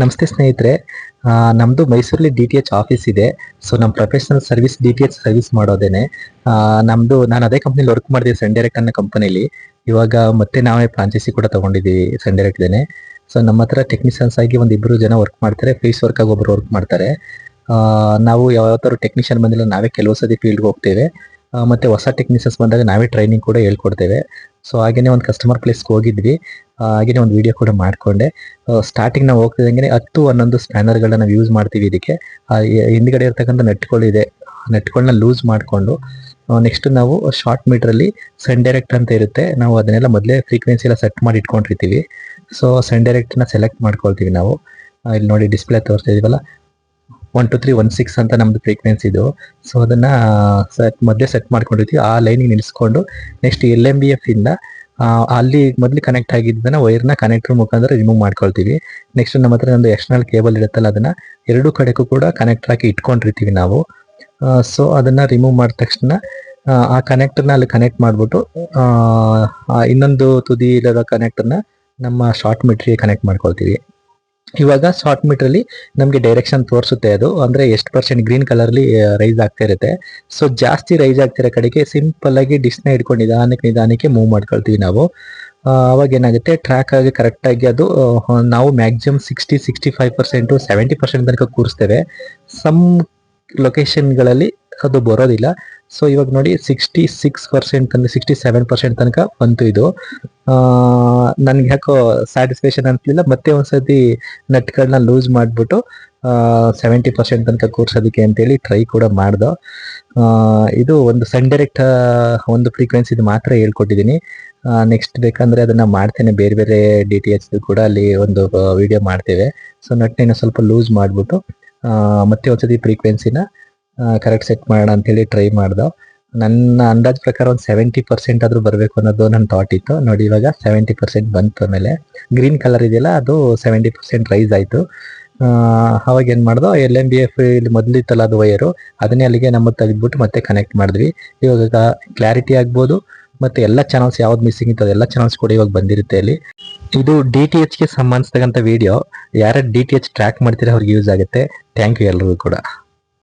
ನಮಸ್ತೆ ಸ್ನೇಹಿತರೆ. ನಮ್ಮದು ಮೈಸೂರಲ್ಲಿ ಡಿ ಟಿ ಎಚ್ ಆಫೀಸ್ ಇದೆ. ಸೊ ನಮ್ಮ professional service, D T H service ಮಾಡೋದೇನೆ. ನಮ್ಮದು ನಾನು ಅದೇ ಕಂಪ್ನಿಲಿ ವರ್ಕ್ ಮಾಡಿದೆ ಸನ್ ಡೈರೆಕ್ಟ್ ಅನ್ನೋ ಕಂಪನಿಲಿ. ಇವಾಗ ಮತ್ತೆ ನಾವೇ ಫ್ರಾಂಚೈಸಿ ಕೂಡ ತಗೊಂಡಿದ್ದೀವಿ ಸನ್ ಡೈರೆಕ್ಟ್ದೇನೆ ಸೊ, ನಮ್ಮ ಹತ್ರ ಟೆಕ್ನಿಷಿಯನ್ಸ್ ಆಗಿ ಒಂದು ಇಬ್ಬರು ಜನ ವರ್ಕ್ ಮಾಡ್ತಾರೆ ಫೇಸ್ ವರ್ಕ್ ಆಗಿ ಒಬ್ರು ವರ್ಕ್ ಮಾಡ್ತಾರೆ. ನಾವು ಯಾವತ್ತಾದ್ರು ಟೆಕ್ನಿಷಿಯನ್ ಬಂದಿಲ್ಲ, ನಾವೇ ಕೆಲವು ಸತಿ ಫೀಲ್ಡ್ಗೆ ಹೋಗ್ತೇವೆ. ಮತ್ತೆ ಹೊಸ ಟೆಕ್ನಿಷಿಯನ್ಸ್ ಬಂದಾಗ ನಾವೇ ಟ್ರೈನಿಂಗ್ ಕೂಡ ಹೇಳ್ಕೊಡ್ತೇವೆ. ಸೊ ಹಾಗೇನೆ ಒಂದು ಕಸ್ಟಮರ್ ಪ್ಲೇಸ್ಗೆ ಹೋಗಿದ್ವಿ. ಹಾಗೆಯೇ ಹಾಗೇನೆ ಒಂದು ವಿಡಿಯೋ ಕೂಡ ಮಾಡಿಕೊಂಡೆ. ಸ್ಟಾರ್ಟಿಂಗ್ ನಾವು ಹೋಗ್ತಿದ್ದಂಗೆ ಹತ್ತು ಹನ್ನೊಂದು ಸ್ಪ್ಯಾನರ್ಗಳನ್ನ ನಾವು ಯೂಸ್ ಮಾಡ್ತೀವಿ ಇದಕ್ಕೆ. ಹಿಂದ್ಗಡೆ ಇರ್ತಕ್ಕಂಥ ನೆಟ್ಗಳಿದೆ ನೆಟ್ಗಳನ್ನ ಲೂಸ್ ಮಾಡಿಕೊಂಡು ನೆಕ್ಸ್ಟ್ ನಾವು ಶಾರ್ಟ್ ಮೀಟ್ರಲ್ಲಿ ಸನ್ ಡೈರೆಕ್ಟ್ ಅಂತ ಇರುತ್ತೆ. ನಾವು ಅದನ್ನೆಲ್ಲ ಮೊದಲೇ ಫ್ರೀಕ್ವೆನ್ಸಿ ಎಲ್ಲ ಸೆಟ್ ಮಾಡಿ ಇಟ್ಕೊಂಡಿರ್ತೀವಿ. ಸೊ ಸನ್ ಡೈರೆಕ್ಟ್ನ ಸೆಲೆಕ್ಟ್ ಮಾಡ್ಕೊಳ್ತೀವಿ ನಾವು. ಇಲ್ಲಿ ನೋಡಿ ಡಿಸ್ಪ್ಲೇ ತೋರಿಸ್ತಾ ಇದೀವಲ್ಲ. One two three one six ಅಂತ ನಮ್ದು ಫ್ರೀಕ್ವೆನ್ಸಿ ಇದು. ಸೊ ಅದನ್ನ ಸೆಟ್ ಮೊದಲೇ ಸೆಟ್ ಮಾಡ್ಕೊಂಡಿರ್ತೀವಿ. ಆ ಲೈನಿಗೆ ನಿಲ್ಲಿಸ್ಕೊಂಡು next L M B F ಇಂದ ಅಲ್ಲಿ ಮೊದಲು ಕನೆಕ್ಟ್ ಆಗಿದ್ದನ್ನ ವೈರ್ನ ಕನೆಕ್ಟರ್ ಮುಖಾಂತರ ರಿಮೂವ್ ಮಾಡ್ಕೊಳ್ತೀವಿ. ನೆಕ್ಸ್ಟ್ ನಮ್ಮ ಹತ್ರ ಒಂದು ಎಕ್ಸ್ಟರ್ನಲ್ ಕೇಬಲ್ ಇರುತ್ತಲ್ಲ ಅದನ್ನ ಎರಡು ಕಡೆಗೂ ಕೂಡ ಕನೆಕ್ಟರ್ ಹಾಕಿ ಇಟ್ಕೊಂಡಿರ್ತೀವಿ ನಾವು. ಸೊ ಅದನ್ನ ರಿಮೂವ್ ಮಾಡಿದ ತಕ್ಷಣ ಆ, ಆ ಕನೆಕ್ಟರ್ನ ಅಲ್ಲಿ ಕನೆಕ್ಟ್ ಮಾಡಿಬಿಟ್ಟು ಇನ್ನೊಂದು ತುದಿ ಇಲ್ಲದ ಕನೆಕ್ಟರ್ನ ನಮ್ಮ ಶಾರ್ಟ್ ಮೀಟ್ರಿಗೆ ಕನೆಕ್ಟ್ ಮಾಡ್ಕೊಳ್ತೀವಿ. ಇವಾಗ ಶಾರ್ಟ್ ಮೀಟ್ರಲ್ಲಿ ನಮಗೆ ಡೈರೆಕ್ಷನ್ ತೋರಿಸುತ್ತೆ ಅದು. ಅಂದ್ರೆ ಎಷ್ಟು ಪರ್ಸೆಂಟ್ ಗ್ರೀನ್ ಕಲರ್ ಅಲ್ಲಿ ರೈಸ್ ಆಗ್ತಾ ಇರುತ್ತೆ. ಸೊ ಜಾಸ್ತಿ ರೈಸ್ ಆಗ್ತಿರೋ ಕಡೆಗೆ ಸಿಂಪಲ್ ಆಗಿ ಡಿಸ್ನ ಹಿಡ್ಕೊಂಡು ನಿಧಾನಕ್ಕೆ ನಿಧಾನಕ್ಕೆ ಮೂವ್ ಮಾಡ್ಕೊಳ್ತೀವಿ ನಾವು. ಅವಾಗ ಏನಾಗುತ್ತೆ? ಟ್ರ್ಯಾಕ್ ಆಗಿ ಕರೆಕ್ಟ್ ಆಗಿ ಅದು ನಾವು maximum sixty sixty five percent seventy percent ತನಕ ಕೂರಿಸ್ತೇವೆ. ಸಮ್ ಲೊಕೇಶನ್ಗಳಲ್ಲಿ ಅದು ಬರೋದಿಲ್ಲ. ಸೊ ಇವಾಗ ನೋಡಿ ಸಿಕ್ಸ್ಟಿ ಸಿಕ್ಸ್ ಪರ್ಸೆಂಟ್ ತನಕ ಸಿಕ್ಸ್ಟಿ ಸೆವೆನ್ ಪರ್ಸೆಂಟ್ ತನಕ ಬಂತು ಇದು. ನನಗೆ ಯಾಕೋ ಸ್ಯಾಟಿಸ್ಫ್ಯಾಕ್ಷನ್ ಅನ್ಸಲಿಲ್ಲ. ಮತ್ತೆ ಒಂದ್ಸತಿ ನಟ್ಗಳನ್ನ ಲೂಸ್ ಮಾಡಿಬಿಟ್ಟು ಸೆವೆಂಟಿ ಪರ್ಸೆಂಟ್ ತನಕ ಕೂರ್ಸೋದಕ್ಕೆ ಅಂತೇಳಿ ಟ್ರೈ ಕೂಡ ಮಾಡ್ದು. ಇದು ಒಂದು ಸನ್ ಡೈರೆಕ್ಟ್ ಒಂದು ಫ್ರೀಕ್ವೆನ್ಸಿ ಮಾತ್ರ ಹೇಳ್ಕೊಟ್ಟಿದ್ದೀನಿ. ನೆಕ್ಸ್ಟ್ ಬೇಕಂದ್ರೆ ಅದನ್ನ ಮಾಡ್ತೇನೆ. ಬೇರೆ ಬೇರೆ ಡಿ ಟಿ ಎಚ್ ಕೂಡ ಅಲ್ಲಿ ಒಂದು ವಿಡಿಯೋ ಮಾಡ್ತೇವೆ. ಸೊ ನಟ್ನ ಸ್ವಲ್ಪ ಲೂಸ್ ಮಾಡಿಬಿಟ್ಟು ಮತ್ತೆ ಒಂದ್ಸತಿ ಫ್ರೀಕ್ವೆನ್ಸಿನ ಕರೆಕ್ಟ್ ಸೆಟ್ ಮಾಡೋಣ ಅಂತೇಳಿ ಟ್ರೈ ಮಾಡ್ದೋ. ನನ್ನ ಅಂದಾಜ್ ಪ್ರಕಾರ ಒಂದು ಸೆವೆಂಟಿ ಪರ್ಸೆಂಟ್ ಆದ್ರೂ ಬರಬೇಕು ಅನ್ನೋದು ನನ್ನ ಥಾಟ್ ಇತ್ತು. ನೋಡಿ, ಇವಾಗ ಸೆವೆಂಟಿ ಪರ್ಸೆಂಟ್ ಬಂತು ಆಮೇಲೆ. ಗ್ರೀನ್ ಕಲರ್ ಇದೆಯಲ್ಲ, ಅದು ಸೆವೆಂಟಿ ಪರ್ಸೆಂಟ್ ರೈಸ್ ಆಯಿತು. ಅವಾಗ ಏನು ಮಾಡ್ದೋ ಎಲ್ ಎಂ ಬಿ ಎಫ್ ಇಲ್ಲಿ ಮೊದಲಿತ್ತಲ್ಲ ಅದು ವೈರು ಅದನ್ನೇ ಅಲ್ಲಿಗೆ ನಮ್ಮ ತೆಗೆದ್ಬಿಟ್ಟು ಮತ್ತೆ ಕನೆಕ್ಟ್ ಮಾಡಿದ್ವಿ. ಇವಾಗ ಕ್ಲಾರಿಟಿ ಆಗ್ಬೋದು, ಮತ್ತೆ ಎಲ್ಲ ಚಾನಲ್ಸ್ ಯಾವ್ದು ಮಿಸ್ಸಿಂಗ್ ಇತ್ತು ಎಲ್ಲ ಚಾನಲ್ಸ್ ಕೂಡ ಇವಾಗ ಬಂದಿರುತ್ತೆ ಅಲ್ಲಿ. ಇದು ಡಿ ಟಿ ಎಚ್ಗೆ ಸಂಬಂಧಿಸಿದಂಥ ವಿಡಿಯೋ ಯಾರು ಡಿ ಟಿ ಎಚ್ ಟ್ರ್ಯಾಕ್ ಮಾಡ್ತೀರಾ, ಅವ್ರಿಗೆ ಯೂಸ್ ಆಗುತ್ತೆ. ಥ್ಯಾಂಕ್ ಯು ಎಲ್ಲರಿಗೂ ಕೂಡ.